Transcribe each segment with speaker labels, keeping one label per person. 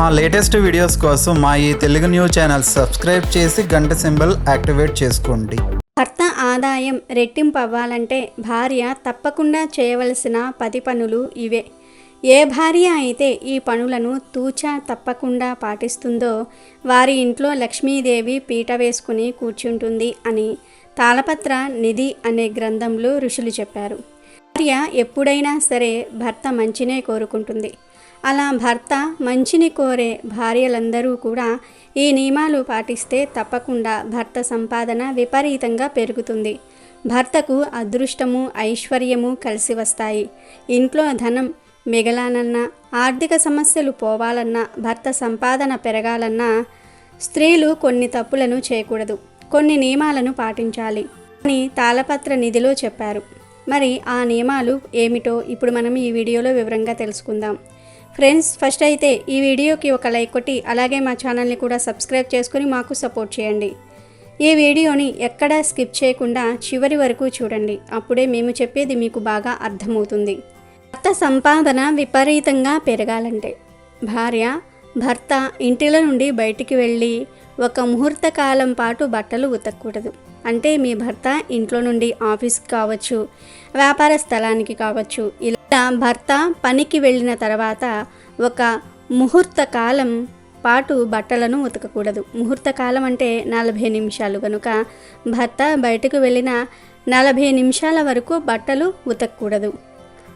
Speaker 1: మా latest videos కోసం మా ఈ తెలుగు న్యూస్ ఛానల్ సబ్స్క్రైబ్ చేసి గంట సింబల్ యాక్టివేట్ చేసుకోండి.
Speaker 2: భర్త ఆదాయం రెట్టింపు అవ్వాలంటే భార్య తప్పకుండా చేయవలసిన పది పనులు ఇవే. ఏ భార్య అయితే ఈ పనులను తూచా తప్పకుండా పాటిస్తుందో వారి ఇంట్లో లక్ష్మీదేవి పీట వేసుకుని కూర్చుంటుంది అని తాళపత్ర నిధి అనే గ్రంథంలో ఋషులు చెప్పారు. భార్య ఎప్పుడైనా సరే భర్త మంచినే కోరుకుంటుంది. అలా భర్త మంచిని కోరే భార్యలందరూ కూడా ఈ నియమాలు పాటిస్తే తప్పకుండా భర్త సంపాదన విపరీతంగా పెరుగుతుంది. భర్తకు అదృష్టము ఐశ్వర్యము కలిసి వస్తాయి. ఇంట్లో ధనం మిగలాలన్నా ఆర్థిక సమస్యలు పోవాలన్నా భర్త సంపాదన పెరగాలన్నా స్త్రీలు కొన్ని తప్పులను చేయకూడదు. కొన్ని నియమాలను పాటించాలి. అని తాళపత్ర నిధిలో చెప్పారు. మరి ఆ నియమాలు ఏమిటో ఇప్పుడు మనం ఈ వీడియోలో వివరంగా తెలుసుకుందాం. ఫ్రెండ్స్ ఫస్ట్ అయితే ఈ వీడియోకి ఒక లైక్ కొట్టి అలాగే మా ఛానల్ని కూడా సబ్స్క్రైబ్ చేసుకుని మాకు సపోర్ట్ చేయండి. ఈ వీడియోని ఎక్కడా స్కిప్ చేయకుండా చివరి వరకు చూడండి. అప్పుడే మేము చెప్పేది మీకు బాగా అర్థమవుతుంది. భర్త సంపాదన విపరీతంగా పెరగాలంటే భార్య భర్త ఇంటిలో నుండి బయటికి వెళ్ళి ఒక ముహూర్త కాలం పాటు బట్టలు ఉతకూడదు. అంటే మీ భర్త ఇంట్లో నుండి ఆఫీస్కి కావచ్చు వ్యాపార స్థలానికి కావచ్చు ఇలా భర్త పనికి వెళ్ళిన తర్వాత ఒక ముహూర్త కాలం పాటు బట్టలను ఉతకకూడదు. ముహూర్త కాలం అంటే నలభై నిమిషాలు. కనుక భర్త బయటకు వెళ్ళిన నలభై నిమిషాల వరకు బట్టలు ఉతకకూడదు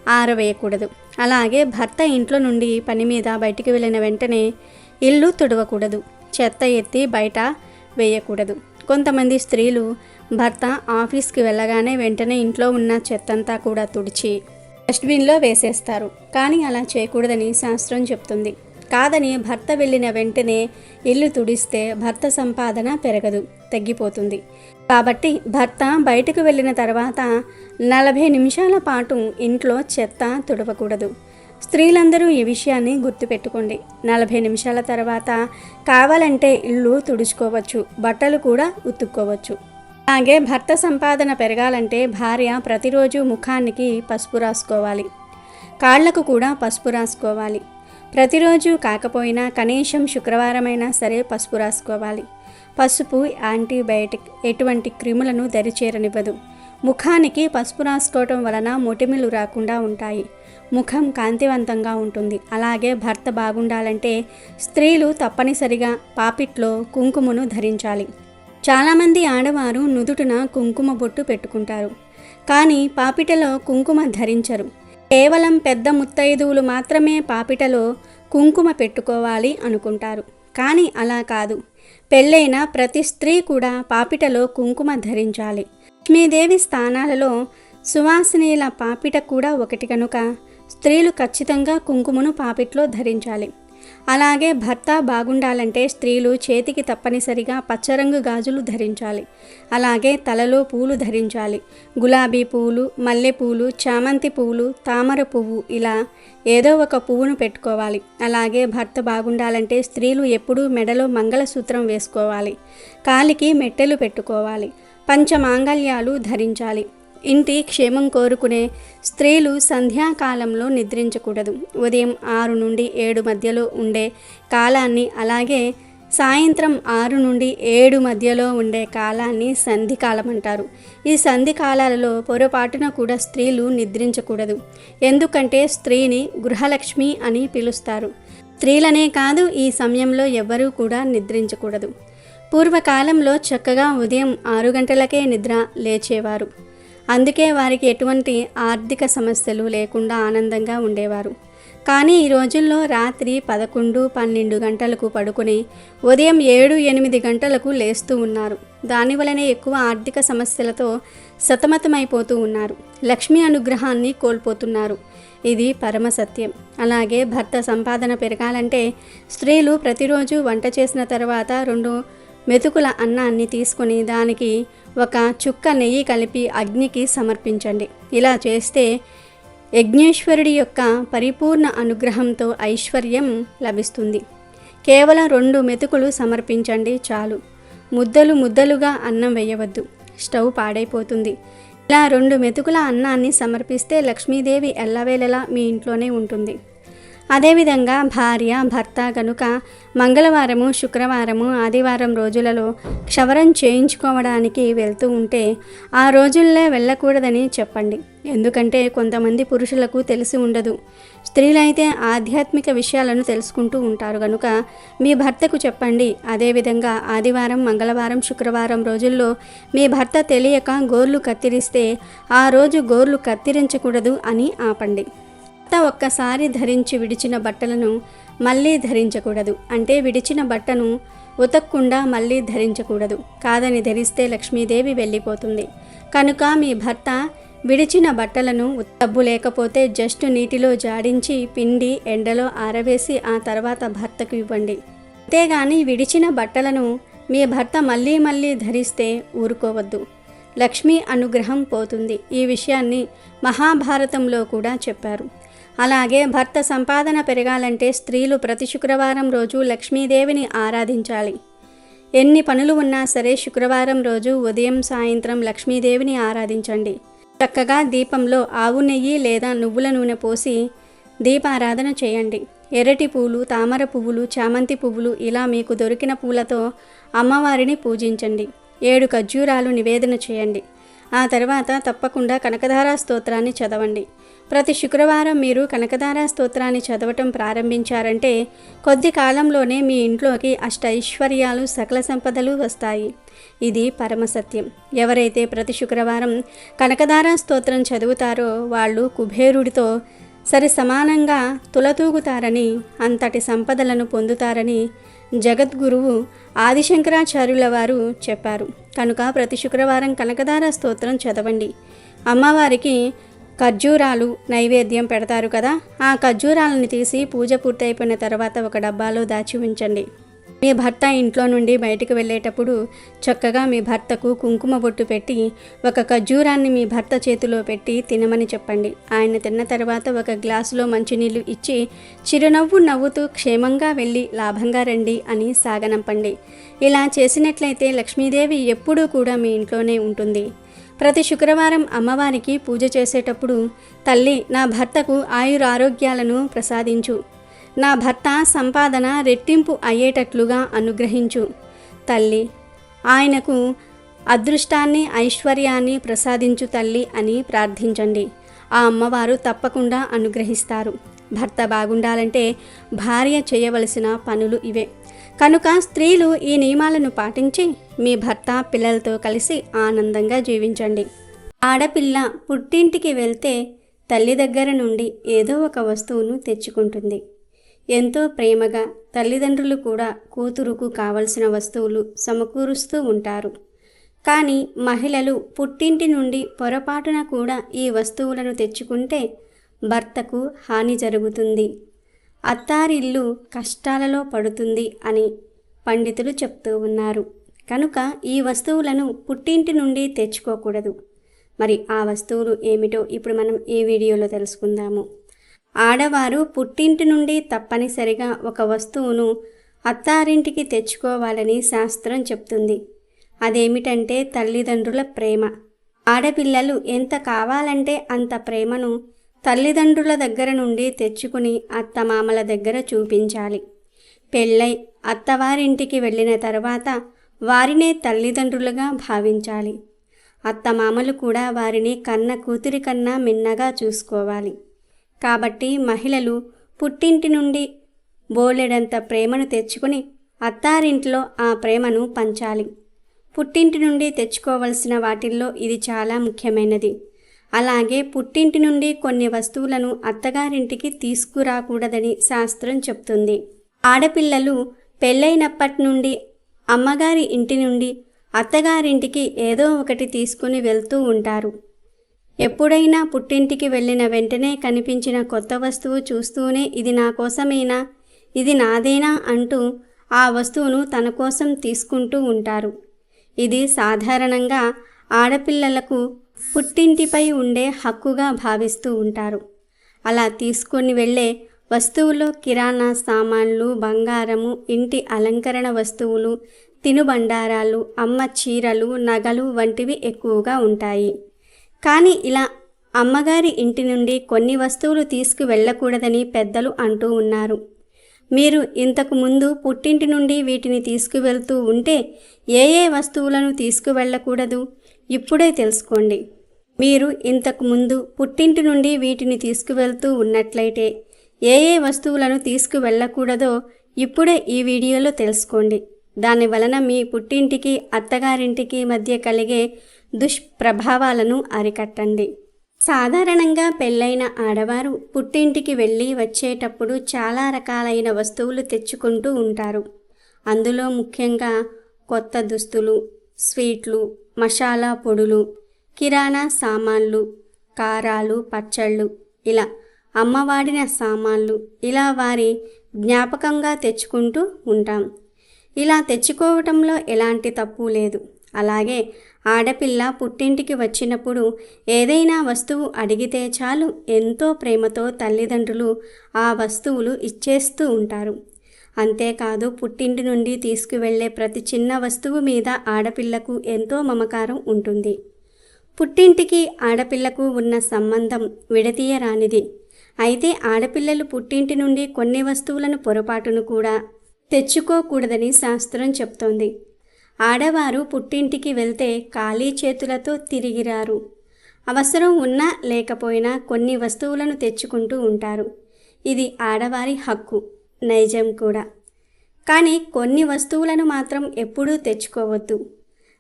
Speaker 2: ఆరవేయకూడదు. అలాగే భర్త ఇంట్లో నుండి పని మీద బయటికి వెళ్ళిన వెంటనే ఇల్లు తుడవకూడదు చెత్త ఎత్తి బయట వేయకూడదు. కొంతమంది స్త్రీలు భర్త ఆఫీస్కి వెళ్ళగానే వెంటనే ఇంట్లో ఉన్న చెత్తంతా కూడా తుడిచి డస్ట్బిన్లో వేసేస్తారు. కానీ అలా చేయకూడదని శాస్త్రం చెప్తుంది. కాదని భర్త వెళ్ళిన వెంటనే ఇల్లు తుడిస్తే భర్త సంపాదన పెరగదు తగ్గిపోతుంది. కాబట్టి భర్త బయటకు వెళ్ళిన తర్వాత నలభై నిమిషాల పాటు ఇంట్లో చెత్త తుడవకూడదు. స్త్రీలందరూ ఈ విషయాన్ని గుర్తుపెట్టుకోండి. నలభై నిమిషాల తర్వాత కావాలంటే ఇల్లు తుడుచుకోవచ్చు బట్టలు కూడా ఉతుక్కోవచ్చు. అలాగే భర్త సంపాదన పెరగాలంటే భార్య ప్రతిరోజు ముఖానికి పసుపు రాసుకోవాలి. కాళ్ళకు కూడా పసుపు రాసుకోవాలి. ప్రతిరోజు కాకపోయినా కనీసం శుక్రవారమైనా సరే పసుపు రాసుకోవాలి. పసుపు యాంటీబయాటిక్ ఎటువంటి క్రిములను దరిచేరనివ్వదు. ముఖానికి పసుపు రాసుకోవటం వలన మొటిమిలు రాకుండా ఉంటాయి. ముఖం కాంతివంతంగా ఉంటుంది. అలాగే భర్త బాగుండాలంటే స్త్రీలు తప్పనిసరిగా పాపిట్లో కుంకుమను ధరించాలి. చాలామంది ఆడవారు నుదుటిన కుంకుమ బొట్టు పెట్టుకుంటారు. కానీ పాపిటలో కుంకుమ ధరించరు. కేవలం పెద్ద ముత్తైదువులు మాత్రమే పాపిటలో కుంకుమ పెట్టుకోవాలి అనుకుంటారు. కానీ అలా కాదు. పెళ్ళైన ప్రతి స్త్రీ కూడా పాపిటలో కుంకుమ ధరించాలి. లక్ష్మీదేవి స్థానాలలో సువాసినీల పాపిట కూడా ఒకటి కనుక. స్త్రీలు ఖచ్చితంగా కుంకుమను పాపిట్లో ధరించాలి. అలాగే భర్త బాగుండాలంటే స్త్రీలు చేతికి తప్పనిసరిగా పచ్చరంగు గాజులు ధరించాలి. అలాగే తలలో పూలు ధరించాలి. గులాబీ పూలు మల్లెపూలు చామంతి పూలు తామర పువ్వు ఇలా ఏదో ఒక పువ్వును పెట్టుకోవాలి. అలాగే భర్త బాగుండాలంటే స్త్రీలు ఎప్పుడూ మెడలో మంగళసూత్రం వేసుకోవాలి. కాలికి మెట్టెలు పెట్టుకోవాలి. పంచమాంగల్యాలు ధరించాలి. ఇంటి క్షేమం కోరుకునే స్త్రీలు సంధ్యాకాలంలో నిద్రించకూడదు. ఉదయం ఆరు నుండి ఏడు మధ్యలో ఉండే కాలాన్ని అలాగే సాయంత్రం ఆరు నుండి ఏడు మధ్యలో ఉండే కాలాన్ని సంధి కాలం అంటారు ఈ సంధి కాలాలలో పొరపాటున కూడా స్త్రీలు నిద్రించకూడదు. ఎందుకంటే స్త్రీని గృహలక్ష్మి అని పిలుస్తారు. స్త్రీలనే కాదు ఈ సమయంలో ఎవ్వరూ కూడా నిద్రించకూడదు. పూర్వకాలంలో చక్కగా ఉదయం ఆరు గంటలకే నిద్ర లేచేవారు. అందుకే వారికి ఎటువంటి ఆర్థిక సమస్యలు లేకుండా ఆనందంగా ఉండేవారు. కానీ ఈ రోజుల్లో రాత్రి పదకొండు పన్నెండు గంటలకు పడుకుని ఉదయం ఏడు ఎనిమిది గంటలకు లేస్తూ ఉన్నారు. దానివలనే ఎక్కువ ఆర్థిక సమస్యలతో సతమతమైపోతూ ఉన్నారు. లక్ష్మీ అనుగ్రహాన్ని కోల్పోతున్నారు. ఇది పరమ సత్యం. అలాగే భర్త సంపాదన పెరగాలంటే స్త్రీలు ప్రతిరోజు వంట చేసిన తర్వాత రెండు మెతుకుల అన్నాన్ని తీసుకొని దానికి ఒక చుక్క నెయ్యి కలిపి అగ్నికి సమర్పించండి. ఇలా చేస్తే యజ్ఞేశ్వరుడి యొక్క పరిపూర్ణ అనుగ్రహంతో ఐశ్వర్యం లభిస్తుంది. కేవలం రెండు మెతుకులు సమర్పించండి చాలు. ముద్దలు ముద్దలుగా అన్నం వేయవద్దు. స్టవ్ పాడైపోతుంది. ఇలా రెండు మెతుకుల అన్నాన్ని సమర్పిస్తే లక్ష్మీదేవి ఎల్లవేళలా మీ ఇంట్లోనే ఉంటుంది. అదేవిధంగా భార్య భర్త కనుక మంగళవారము శుక్రవారము ఆదివారం రోజులలో క్షవరం చేయించుకోవడానికి వెళ్తూ ఉంటే ఆ రోజుల్లో వెళ్ళకూడదని చెప్పండి. ఎందుకంటే కొంతమంది పురుషులకు తెలిసి ఉండదు. స్త్రీలైతే ఆధ్యాత్మిక విషయాలను తెలుసుకుంటూ ఉంటారు. కనుక మీ భర్తకు చెప్పండి. అదేవిధంగా ఆదివారం మంగళవారం శుక్రవారం రోజుల్లో మీ భర్త తెలియక గోర్లు కత్తిరిస్తే ఆ రోజు గోర్లు కత్తిరించకూడదు అని ఆపండి. భర్త ఒక్కసారి ధరించి విడిచిన బట్టలను మళ్ళీ ధరించకూడదు. అంటే విడిచిన బట్టను ఉతక్కుండా మళ్ళీ ధరించకూడదు. కాదని ధరిస్తే లక్ష్మీదేవి వెళ్ళిపోతుంది. కనుక మీ భర్త విడిచిన బట్టలను డబ్బు లేకపోతే జస్ట్ నీటిలో జాడించి పిండి ఎండలో ఆరవేసి ఆ తర్వాత భర్తకు ఇవ్వండి. అంతేగాని విడిచిన బట్టలను మీ భర్త మళ్ళీ మళ్ళీ ధరిస్తే ఊరుకోవద్దు. లక్ష్మీ అనుగ్రహం పోతుంది. ఈ విషయాన్ని మహాభారతంలో కూడా చెప్పారు. అలాగే భర్త సంపాదన పెరగాలంటే స్త్రీలు ప్రతి శుక్రవారం రోజు లక్ష్మీదేవిని ఆరాధించాలి. ఎన్ని పనులు ఉన్నా సరే శుక్రవారం రోజు ఉదయం సాయంత్రం లక్ష్మీదేవిని ఆరాధించండి. చక్కగా దీపంలో ఆవు నెయ్యి లేదా నువ్వుల నూనె పోసి దీపారాధన చేయండి. ఎర్రటి పూలు తామర పువ్వులు చామంతి పువ్వులు ఇలా మీకు దొరికిన పూలతో అమ్మవారిని పూజించండి. ఏడు ఖర్జూరాలు నివేదన చేయండి. ఆ తర్వాత తప్పకుండా కనకధారా స్తోత్రాన్ని చదవండి. ప్రతి శుక్రవారం మీరు కనకధారా స్తోత్రాన్ని చదవటం ప్రారంభించారంటే కొద్ది కాలంలోనే మీ ఇంట్లోకి అష్ట ఐశ్వర్యాలు సకల సంపదలు వస్తాయి. ఇది పరమసత్యం. ఎవరైతే ప్రతి శుక్రవారం కనకధారా స్తోత్రం చదువుతారో వాళ్ళు కుబేరుడితో సరి సమానంగా తులతూగుతారని అంతటి సంపదలను పొందుతారని జగద్గురువు ఆదిశంకరాచార్యుల వారు చెప్పారు. కనుక ప్రతి శుక్రవారం కనకదార స్తోత్రం చదవండి. అమ్మవారికి ఖర్జూరాలు నైవేద్యం పెడతారు కదా ఆ ఖర్జూరాలను తీసి పూజ పూర్తయిపోయిన తర్వాత ఒక డబ్బాలో దాచి ఉంచండి. మీ భర్త ఇంట్లో నుండి బయటకు వెళ్ళేటప్పుడు చక్కగా మీ భర్తకు కుంకుమ బొట్టు పెట్టి ఒక ఖర్జూరాన్ని మీ భర్త చేతిలో పెట్టి తినమని చెప్పండి. ఆయన తిన్న తర్వాత ఒక గ్లాసులో మంచినీళ్ళు ఇచ్చి చిరునవ్వు నవ్వుతూ క్షేమంగా వెళ్ళి లాభంగా రండి అని సాగనంపండి. ఇలా చేసినట్లయితే లక్ష్మీదేవి ఎప్పుడూ కూడా మీ ఇంట్లోనే ఉంటుంది. ప్రతి శుక్రవారం అమ్మవారికి పూజ చేసేటప్పుడు తల్లి నా భర్తకు ఆయురారోగ్యాలను ప్రసాదించు. నా భర్త సంపాదన రెట్టింపు అయ్యేటట్లుగా అనుగ్రహించు. తల్లి ఆయనకు అదృష్టాన్ని ఐశ్వర్యాన్ని ప్రసాదించు తల్లి అని ప్రార్థించండి. ఆ అమ్మవారు తప్పకుండా అనుగ్రహిస్తారు. భర్త బాగుండాలంటే భార్య చేయవలసిన పనులు ఇవే. కనుక స్త్రీలు ఈ నియమాలను పాటించి మీ భర్త పిల్లలతో కలిసి ఆనందంగా జీవించండి. ఆడపిల్ల పుట్టింటికి వెళ్తే తల్లి దగ్గర నుండి ఏదో ఒక వస్తువును తెచ్చుకుంటుంది. ఎంతో ప్రేమగా తల్లిదండ్రులు కూడా కూతురుకు కావలసిన వస్తువులు సమకూరుస్తూ ఉంటారు. కానీ మహిళలు పుట్టింటి నుండి పొరపాటున కూడా ఈ వస్తువులను తెచ్చుకుంటే భర్తకు హాని జరుగుతుంది. అత్తారిల్లు కష్టాలలో పడుతుంది అని పండితులు చెప్తూ ఉన్నారు. కనుక ఈ వస్తువులను పుట్టింటి నుండి తెచ్చుకోకూడదు. మరి ఆ వస్తువులు ఏమిటో ఇప్పుడు మనం ఈ వీడియోలో తెలుసుకుందాము. ఆడవారు పుట్టింటి నుండి తప్పనిసరిగా ఒక వస్తువును అత్తారింటికి తెచ్చుకోవాలని శాస్త్రం చెప్తుంది. అదేమిటంటే తల్లిదండ్రుల ప్రేమ. ఆడపిల్లలు ఎంత కావాలంటే అంత ప్రేమను తల్లిదండ్రుల దగ్గర నుండి తెచ్చుకుని అత్తమామల దగ్గర చూపించాలి. పెళ్ళై అత్తవారింటికి వెళ్ళిన తర్వాత వారినే తల్లిదండ్రులుగా భావించాలి. అత్తమామలు కూడా వారిని కన్న కూతురి కన్నా మిన్నగా చూసుకోవాలి. కాబట్టి మహిళలు పుట్టింటి నుండి బోలెడంత ప్రేమను తెచ్చుకుని అత్తారింట్లో ఆ ప్రేమను పంచాలి. పుట్టింటి నుండి తెచ్చుకోవలసిన వాటిల్లో ఇది చాలా ముఖ్యమైనది. అలాగే పుట్టింటి నుండి కొన్ని వస్తువులను అత్తగారింటికి తీసుకురాకూడదని శాస్త్రం చెప్తుంది. ఆడపిల్లలు పెళ్ళైనప్పటి నుండి అమ్మగారి ఇంటి నుండి అత్తగారింటికి ఏదో ఒకటి తీసుకుని వెళ్తూ ఉంటారు. ఎప్పుడైనా పుట్టింటికి వెళ్ళిన వెంటనే కనిపించిన కొత్త వస్తువు చూస్తూనే ఇది నా కోసమేనా? ఇది నాదేనా? అంటూ ఆ వస్తువును తన కోసం తీసుకుంటూ ఉంటారు. ఇది సాధారణంగా ఆడపిల్లలకు పుట్టింటిపై ఉండే హక్కుగా భావిస్తూ ఉంటారు. అలా తీసుకొని వెళ్ళే వస్తువులో కిరాణా సామాన్లు బంగారము ఇంటి అలంకరణ వస్తువులు తినుబండారాలు అమ్మ చీరలు నగలు వంటివి ఎక్కువగా ఉంటాయి. కానీ ఇలా అమ్మగారి ఇంటి నుండి కొన్ని వస్తువులు తీసుకువెళ్ళకూడదని పెద్దలు అంటూ ఉన్నారు. మీరు ఇంతకు ముందు పుట్టింటి నుండి వీటిని తీసుకువెళ్తూ ఉంటే ఏ ఏ వస్తువులను తీసుకువెళ్ళకూడదు? ఇప్పుడే తెలుసుకోండి. మీరు ఇంతకు ముందు పుట్టింటి నుండి వీటిని తీసుకువెళ్తూ ఉన్నట్లయితే ఏ ఏ వస్తువులను తీసుకువెళ్ళకూడదో ఇప్పుడే ఈ వీడియోలో తెలుసుకోండి. దాని వలన మీ పుట్టింటికి అత్తగారింటికి మధ్య కలిగే దుష్ప్రభావాలను అరికట్టండి. సాధారణంగా పెళ్ళైన ఆడవారు పుట్టింటికి వెళ్ళి వచ్చేటప్పుడు చాలా రకాలైన వస్తువులు తెచ్చుకుంటూ ఉంటారు. అందులో ముఖ్యంగా కొత్త దుస్తులు స్వీట్లు మసాలా పొడులు కిరాణా సామాన్లు కారాలు పచ్చళ్ళు ఇలా అమ్మవాడిన సామాన్లు ఇలా వారి జ్ఞాపకంగా తెచ్చుకుంటూ ఉంటాం. ఇలా తెచ్చుకోవటంలో ఎలాంటి తప్పు లేదు. అలాగే ఆడపిల్ల పుట్టింటికి వచ్చినప్పుడు ఏదైనా వస్తువు అడిగితే చాలు ఎంతో ప్రేమతో తల్లిదండ్రులు ఆ వస్తువులు ఇచ్చేస్తూ ఉంటారు. అంతేకాదు పుట్టింటి నుండి తీసుకువెళ్ళే ప్రతి చిన్న వస్తువు మీద ఆడపిల్లకు ఎంతో మమకారం ఉంటుంది. పుట్టింటికి ఆడపిల్లకు ఉన్న సంబంధం విడతీయరానిది. అయితే ఆడపిల్లలు పుట్టింటి నుండి కొన్ని వస్తువులను పొరపాటును కూడా తెచ్చుకోకూడదని శాస్త్రం చెప్తోంది. ఆడవారు పుట్టింటికి వెళ్తే ఖాళీ చేతులతో తిరిగిరారు. అవసరం ఉన్నా లేకపోయినా కొన్ని వస్తువులను తెచ్చుకుంటూ ఉంటారు. ఇది ఆడవారి హక్కు నైజం కూడా. కానీ కొన్ని వస్తువులను మాత్రం ఎప్పుడూ తెచ్చుకోవద్దు.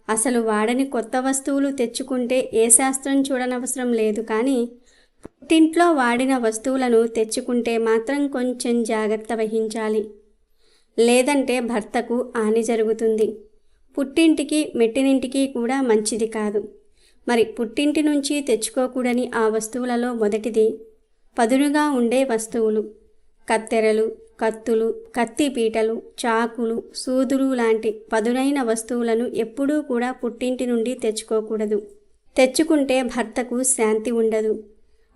Speaker 2: అసలు వాడని కొత్త వస్తువులు తెచ్చుకుంటే ఏ శాస్త్రం చూడనవసరం లేదు కానీ పుట్టింట్లో వాడిన వస్తువులను తెచ్చుకుంటే మాత్రం కొంచెం జాగ్రత్త వహించాలి. లేదంటే భర్తకు హాని జరుగుతుంది. పుట్టింటికి మెట్టినింటికి కూడా మంచిది కాదు. మరి పుట్టింటి నుంచి తెచ్చుకోకూడని ఆ వస్తువులలో మొదటిది పదునుగా ఉండే వస్తువులు. కత్తెరలు కత్తులు కత్తి పీటలు చాకులు సూదులు లాంటి పదునైన వస్తువులను ఎప్పుడూ కూడా పుట్టింటి నుండి తెచ్చుకోకూడదు. తెచ్చుకుంటే భర్తకు శాంతి ఉండదు.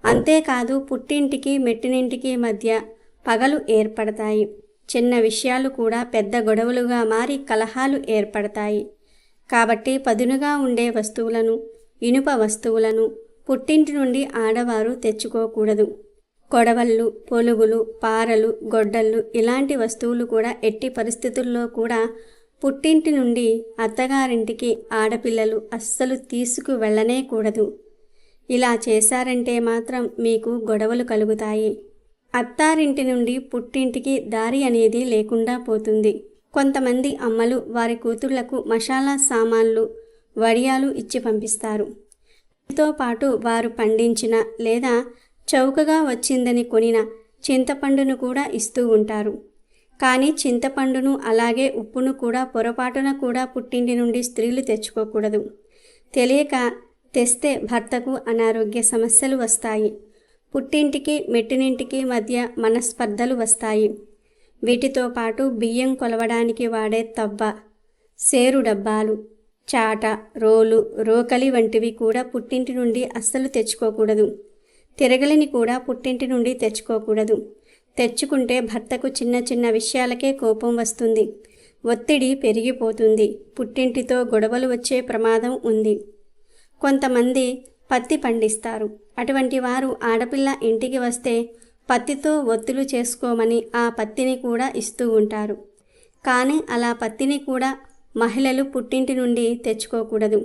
Speaker 2: అంతేకాదు పుట్టింటికి మెట్టినింటికి మధ్య పగలు ఏర్పడతాయి. చిన్న విషయాలు కూడా పెద్ద గొడవలుగా మారి కలహాలు ఏర్పడతాయి. కాబట్టి పదునుగా ఉండే వస్తువులను ఇనుప వస్తువులను పుట్టింటి నుండి ఆడవారు తెచ్చుకోకూడదు. కొడవళ్ళు పొలుగులు పారలు గొడ్డళ్ళు ఇలాంటి వస్తువులు కూడా ఎట్టి పరిస్థితుల్లో కూడా పుట్టింటి నుండి అత్తగారింటికి ఆడపిల్లలు అస్సలు తీసుకు వెళ్ళనే కూడదు. ఇలా చేశారంటే మాత్రం మీకు గొడవలు కలుగుతాయి. అత్తారింటి నుండి పుట్టింటికి దారి అనేది లేకుండా పోతుంది. కొంతమంది అమ్మలు వారి కూతుళ్ళకు మసాలా సామాన్లు వడియాలు ఇచ్చి పంపిస్తారు. దీంతో పాటు వారు పండించిన లేదా చౌకగా వచ్చిందని కొనిన చింతపండును కూడా ఇస్తూ ఉంటారు. కానీ చింతపండును అలాగే ఉప్పును కూడా పొరపాటున కూడా పుట్టింటి నుండి స్త్రీలు తెచ్చుకోకూడదు. తెలియక తెస్తే భర్తకు అనారోగ్య సమస్యలు వస్తాయి. పుట్టింటికి మెట్టినింటికి మధ్య మనస్పర్ధలు వస్తాయి. వీటితో పాటు బియ్యం కొలవడానికి వాడే తవ్వ సేరు డబ్బాలు చాట రోలు రోకలి వంటివి కూడా పుట్టింటి నుండి అస్సలు తెచ్చుకోకూడదు. తిరగలిని కూడా పుట్టింటి నుండి తెచ్చుకోకూడదు. తెచ్చుకుంటే భర్తకు చిన్న చిన్న విషయాలకే కోపం వస్తుంది. ఒత్తిడి పెరిగిపోతుంది. పుట్టింటితో గొడవలు వచ్చే ప్రమాదం ఉంది. కొంతమంది పత్తి పండిస్తారు. అటువంటి వారు ఆడపిల్ల ఇంటికి వస్తే పత్తితో ఒత్తులు చేసుకోమని ఆ పత్తిని కూడా ఇస్తూ ఉంటారు. కానీ అలా పత్తిని కూడా మహిళలు పుట్టింటి నుండి తెచ్చుకోకూడదు.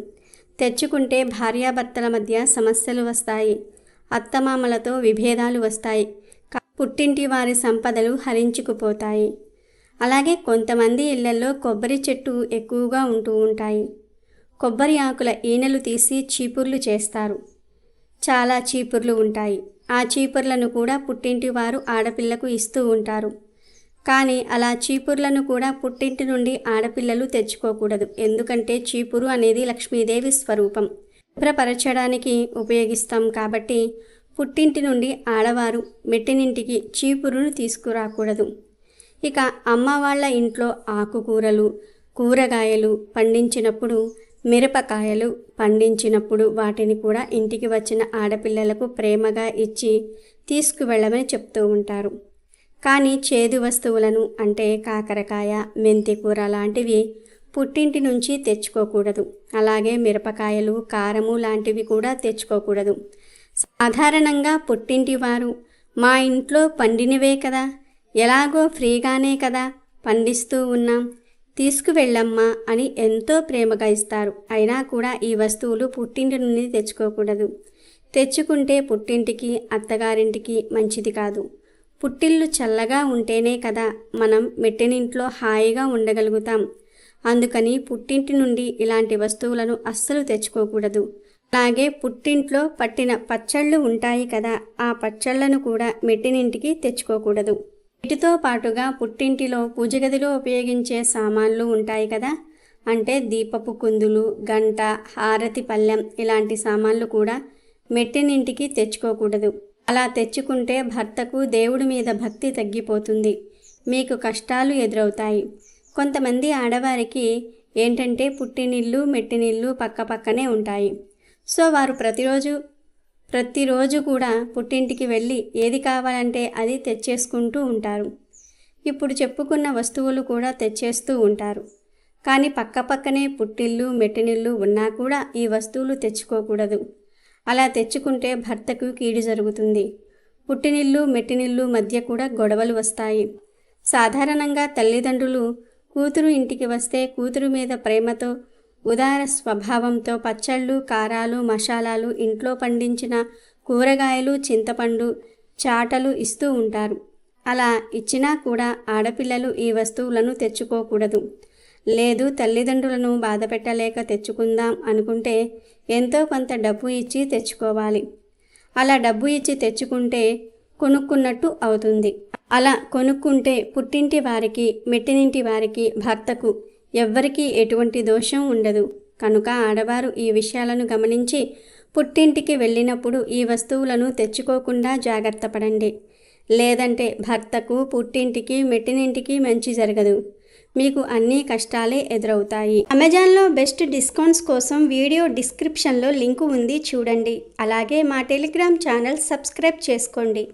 Speaker 2: తెచ్చుకుంటే భార్యాభర్తల మధ్య సమస్యలు వస్తాయి. అత్తమామలతో విభేదాలు వస్తాయి. పుట్టింటి వారి సంపదలు హరించుకుపోతాయి. అలాగే కొంతమంది ఇళ్ళలో కొబ్బరి చెట్టు ఎక్కువగా ఉంటూ ఉంటాయి. కొబ్బరి ఆకుల ఈనెలు తీసి చీపుర్లు చేస్తారు. చాలా చీపుర్లు ఉంటాయి. ఆ చీపుర్లను కూడా పుట్టింటి వారు ఆడపిల్లకు ఇస్తూ ఉంటారు. కానీ అలా చీపుర్లను కూడా పుట్టింటి నుండి ఆడపిల్లలు తెచ్చుకోకూడదు. ఎందుకంటే చీపురు అనేది లక్ష్మీదేవి స్వరూపం. శుభ్రపరచడానికి ఉపయోగిస్తాం కాబట్టి పుట్టింటి నుండి ఆడవారు మెట్టినింటికి చీపురును తీసుకురాకూడదు. ఇక అమ్మ వాళ్ళ ఇంట్లో ఆకుకూరలు కూరగాయలు పండించినప్పుడు మిరపకాయలు పండించినప్పుడు వాటిని కూడా ఇంటికి వచ్చిన ఆడపిల్లలకు ప్రేమగా ఇచ్చి తీసుకువెళ్ళమని చెప్తూ ఉంటారు. కానీ చేదు వస్తువులను అంటే కాకరకాయ మెంతికూర లాంటివి పుట్టింటి నుంచి తెచ్చుకోకూడదు. అలాగే మిరపకాయలు కారము లాంటివి కూడా తెచ్చుకోకూడదు. సాధారణంగా పుట్టింటి వారు మా ఇంట్లో పండినవే కదా ఎలాగో ఫ్రీగానే కదా పండిస్తూ ఉన్నాం. తీసుకువెళ్ళమ్మా అని ఎంతో ప్రేమగా ఇస్తారు. అయినా కూడా ఈ వస్తువులు పుట్టింటి నుండి తెచ్చుకోకూడదు. తెచ్చుకుంటే పుట్టింటికి అత్తగారింటికి మంచిది కాదు. పుట్టిల్లు చల్లగా ఉంటేనే కదా మనం మెట్టినింట్లో హాయిగా ఉండగలుగుతాం. అందుకని పుట్టింటి నుండి ఇలాంటి వస్తువులను అస్సలు తెచ్చుకోకూడదు. అలాగే పుట్టింట్లో పట్టిన పచ్చళ్ళు ఉంటాయి కదా ఆ పచ్చళ్ళను కూడా మెట్టినింటికి తెచ్చుకోకూడదు. వీటితో పాటుగా పుట్టింటిలో పూజగదిలో ఉపయోగించే సామాన్లు ఉంటాయి కదా? అంటే దీపపు కుందులు గంట హారతి పళ్ళెం ఇలాంటి సామాన్లు కూడా మెట్టినింటికి తెచ్చుకోకూడదు. అలా తెచ్చుకుంటే భర్తకు దేవుడి మీద భక్తి తగ్గిపోతుంది. మీకు కష్టాలు ఎదురవుతాయి. కొంతమంది ఆడవారికి ఏంటంటే పుట్టినిల్లు మెట్టినిల్లు పక్క పక్కనే ఉంటాయి. సో వారు ప్రతిరోజు ప్రతిరోజు కూడా పుట్టింటికి వెళ్ళి ఏది కావాలంటే అది తెచ్చేసుకుంటూ ఉంటారు. ఇప్పుడు చెప్పుకున్న వస్తువులు కూడా తెచ్చేస్తూ ఉంటారు. కానీ పక్కపక్కనే పుట్టిల్లు మెట్టినిల్లు ఉన్నా కూడా ఈ వస్తువులు తెచ్చుకోకూడదు. అలా తెచ్చుకుంటే భర్తకు కీడు జరుగుతుంది. పుట్టినిల్లు మెట్టినిల్లు మధ్య కూడా గొడవలు వస్తాయి. సాధారణంగా తల్లిదండ్రులు కూతురు ఇంటికి వస్తే కూతురు మీద ప్రేమతో ఉదార స్వభావంతో పచ్చళ్ళు కారాలు మసాలాలు ఇంట్లో పండించిన కూరగాయలు చింతపండు చాటలు ఇస్తూ ఉంటారు. అలా ఇచ్చినా కూడా ఆడపిల్లలు ఈ వస్తువులను తెచ్చుకోకూడదు. లేదు తల్లిదండ్రులను బాధపెట్టలేక తెచ్చుకుందాం అనుకుంటే ఎంతో కొంత డబ్బు ఇచ్చి తెచ్చుకోవాలి. అలా డబ్బు ఇచ్చి తెచ్చుకుంటే కొనుక్కున్నట్టు అవుతుంది. అలా కొనుక్కుంటే పుట్టింటి వారికి మెట్టినింటి వారికి భర్తకు ఎవ్వరికీ ఎటువంటి దోషం ఉండదు. కనుక ఆడవారు ఈ విషయాలను గమనించి పుట్టింటికి వెళ్ళినప్పుడు ఈ వస్తువులను తెచ్చుకోకుండా జాగ్రత్త పడండి. లేదంటే భర్తకు పుట్టింటికి మెట్టినింటికి మంచి జరగదు. మీకు అన్ని కష్టాలే ఎదురవుతాయి. అమెజాన్లో బెస్ట్ డిస్కౌంట్స్ కోసం వీడియో డిస్క్రిప్షన్లో లింకు ఉంది చూడండి. అలాగే మా టెలిగ్రామ్ ఛానల్ సబ్స్క్రైబ్ చేసుకోండి.